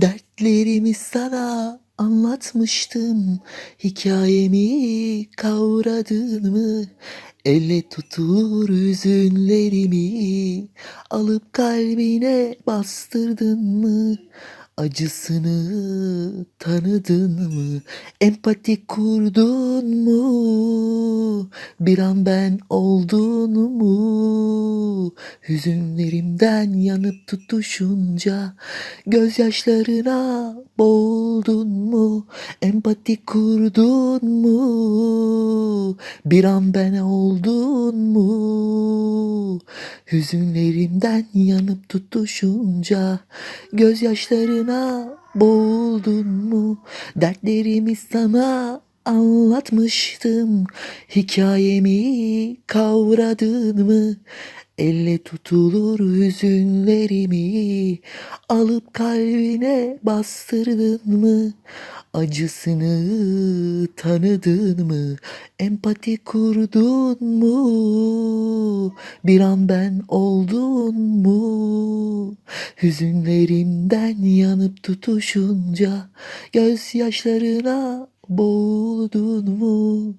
Dertlerimi sana anlatmıştım. Hikayemi kavradın mı? Elle tutulur hüzünlerimi alıp kalbine bastırdın mı? Acısını tanıdın mı? Empati kurdun mu? Bir an ben oldun mu? Hüzünlerimden yanıp tutuşunca gözyaşlarına boğuldun mu? Empati kurdun mu? Bir an ben oldun mu? Hüzünlerimden yanıp tutuşunca gözyaşlarına boğuldun mu? Dertlerimi sana anlatmıştım. Hikayemi kavradın mı? Elle tutulur hüzünlerimi alıp kalbine bastırdın mı? Acısını tanıdın mı? Empati kurdun mu? Bir an ben oldun mu? Hüzünlerimden yanıp tutuşunca gözyaşlarına boğuldun mu?